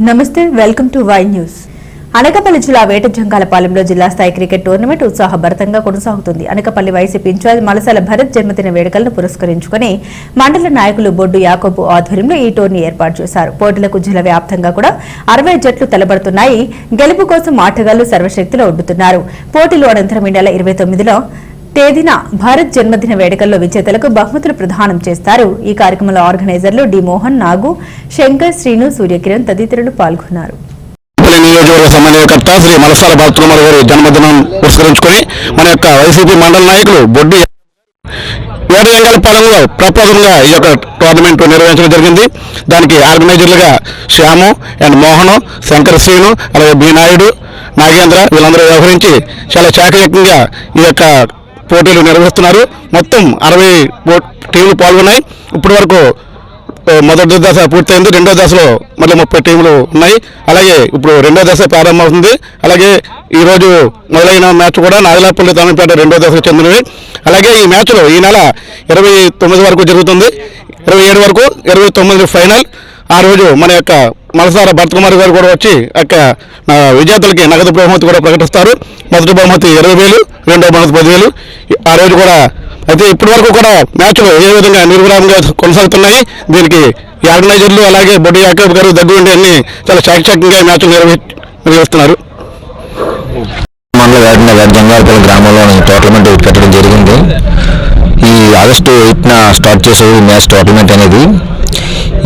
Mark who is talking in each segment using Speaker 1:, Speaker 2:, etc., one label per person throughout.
Speaker 1: నమస్తే welcome to Y news. Anakapalli జిల్లా వేటజంగాలపాలెంలో జిల్లా స్థాయి క్రికెట్ టోర్నమెంట్ ఉత్సాహభరితంగా కొనసాగుతుంది. అనకపల్లి వైసీపీ ఇన్ఛార్జ్ మలసాల భరత్ జన్మదిన వేడుకలను పురస్కరించుకుని మండల నాయకులు బొడ్డు యాకోబు ఆధ్వర్యంలో ఈ టోర్నీ ఏర్పాటు చేశారు. పోటీలకు జిల్లా వ్యాప్తంగా కూడా అరవై జట్లు తలబడుతున్నాయి. గెలుపు కోసం ఆటగాళ్ళు సర్వశక్తిలో ఒడ్డుతున్నారు. పోటీలు అనంతరం ఇండియాల ఇరవై తొమ్మిదిలో తేదీన భారత్ జన్మదిన వేడుకల్లో విజేతలకు బహుమతులు ప్రదానం చేస్తారు. ఈ కార్యక్రమంలో ఆర్గనైజర్లు డి మోహన్ నాగు శంకర్ శ్రీను సూర్యకిరణ్ తదితరులు పాల్గొన్నారు.
Speaker 2: నియోజకవర్గ సమన్వయకర్త శ్రీ మలసాల బాలకుమార్ గారి జన్మదినం పురస్కరించుకొని మన యొక్క వైసీపీ మండల నాయకులు బొడ్డి వేటరంగాల పాలనలో ప్రప్రథమంగా ఈ యొక్క టోర్నమెంట్ నిర్వహించడం జరిగింది. దానికి ఆర్గనైజర్లుగా శ్యాము అండ్ మోహన్ శంకర్ శ్రీను అలాగే బి నాయుడు నాగేంద్ర వీళ్ళందరూ వ్యవహరించి చాలా చాకచక్యంగా ఈ యొక్క పోటీలు నిర్వహిస్తున్నారు. మొత్తం అరవై టీంలు పాల్గొన్నాయి. ఇప్పటి వరకు మొదటి దశ పూర్తయింది. రెండో దశలో మళ్ళీ ముప్పై టీంలు ఉన్నాయి. అలాగే ఇప్పుడు రెండో దశ ప్రారంభమవుతుంది. అలాగే ఈరోజు మొదలైన మ్యాచ్ కూడా నాగలాపల్లి తమిళపేట రెండో దశకు చెందినవి. అలాగే ఈ మ్యాచ్లో ఈ నెల ఇరవై తొమ్మిది వరకు జరుగుతుంది. ఇరవై ఏడు వరకు ఇరవై తొమ్మిది ఫైనల్. ఆ రోజు మన యొక్క మలసార భరత్కుమార్ గారు కూడా వచ్చి యొక్క విజేతలకి నగదు బహుమతి కూడా ప్రకటిస్తారు. మొదటి బహుమతి ఇరవై వేలు రెండో బహుమతి పదివేలు. ఆ రోజు కూడా అయితే ఇప్పటి వరకు కూడా మ్యాచ్లు ఏ విధంగా నిర్విరామంగా కొనసాగుతున్నాయి దీనికి ఆర్గనైజర్లు అలాగే బొడ్డి యాకబ్ గారు దగ్గర ఉండి అన్ని చాలా చాకచక్యంగా మ్యాచ్లు నిర్వహి నిర్వహిస్తున్నారు.
Speaker 3: మండల జంగారపల్లి గ్రామంలోని టోర్నమెంట్ పెట్టడం జరిగింది. ఈ ఆగస్టు ఎయిట్న స్టార్ట్ చేసే మ్యాచ్ టోర్నమెంట్ అనేది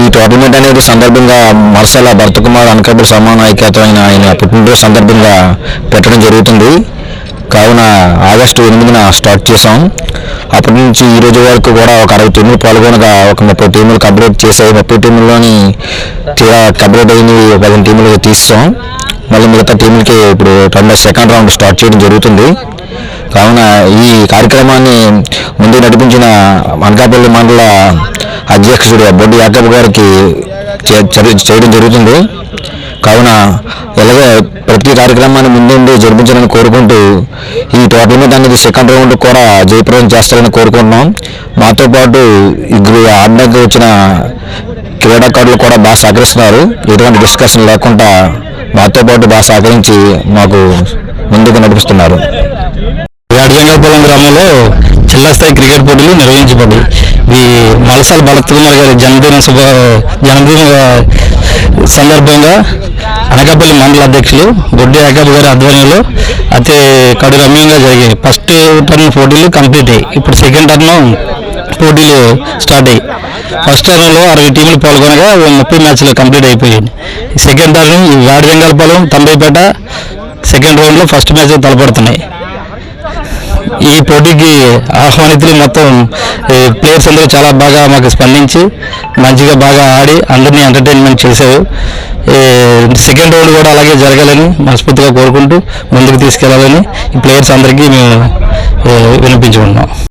Speaker 3: ఈ టోర్నమెంట్ అనేది సందర్భంగా మరసల భరతకుమార్ అనకాపల్లి సమాన ఐక్యతమైన ఆయన పుట్టినరోజు సందర్భంగా పెట్టడం జరుగుతుంది. కావున ఆగస్టు ఎనిమిదిన స్టార్ట్ చేసాం అప్పటి నుంచి ఈ రోజు వరకు కూడా ఒక అరవై టీములు పాల్గొనగా ఒక ముప్పై టీములు కంప్లీట్ చేసాయి ముప్పై టీముల్లోని తీరా కంప్లీట్ అయినవి పదిహేను టీములు తీసాం మళ్ళీ మిగతా టీములకి ఇప్పుడు రెండో సెకండ్ రౌండ్ స్టార్ట్ చేయడం జరుగుతుంది. కావున ఈ కార్యక్రమాన్ని ముందు నడిపించిన అనకాపల్లి మండల అధ్యక్షుడు బొడ్డి యాదవ్ గారికి చే- చేయడం జరుగుతుంది. కావున ఇలాగే ప్రతి కార్యక్రమాన్ని ముందుండి జరిపించాలని కోరుకుంటూ ఈ టోర్నమెంట్ అనేది సెకండ్ రౌండ్ కూడా జయప్రదం చేస్తారని కోరుకుంటున్నాం. మాతో పాటు ఇద్దరు ఆడడానికి వచ్చిన క్రీడాకారులు కూడా బాగా సహకరిస్తున్నారు. ఎటువంటి డిస్కషన్ లేకుండా మాతో పాటు బాగా సహకరించి మాకు ముందుకు నడిపిస్తున్నారు.
Speaker 2: వేటజంగలపాలెం గ్రామంలో జిల్లా స్థాయి క్రికెట్ పోటీలు నిర్వహించబడ్డాయి. ఈ మలసాల భరత్కుమార్ గారి జన్మదిన శుభ జన్మదిన సందర్భంగా అనకాపల్లి మండల అధ్యక్షులు గుడ్డి యాకబ్ గారి ఆధ్వర్యంలో అతి కడు రమ్యంగా జరిగాయి. ఫస్ట్ టర్న్ పోటీలు కంప్లీట్ అయ్యాయి. ఇప్పుడు సెకండ్ టర్న్ పోటీలు స్టార్ట్ అయ్యాయి. ఫస్ట్ టర్న్లో అరవై టీములు పాల్గొనగా ముప్పై మ్యాచ్లు కంప్లీట్ అయిపోయాయి. సెకండ్ టర్న్ ఈ తంబైపేట సెకండ్ రౌండ్లో ఫస్ట్ మ్యాచ్ తలపడుతున్నాయి. ఈ పోటీకి ఆహ్వానితులు మొత్తం ప్లేయర్స్ అందరూ చాలా బాగా మాకు స్పందించి మంచిగా బాగా ఆడి అందరినీ ఎంటర్టైన్మెంట్ చేశారు. సెకండ్ రౌండ్ కూడా అలాగే జరగాలని మనస్ఫూర్తిగా కోరుకుంటూ ముందుకు తీసుకెళ్ళాలని ఈ ప్లేయర్స్ అందరికీ మేము వినిపించుకున్నాం వినిపించుకుంటున్నాం.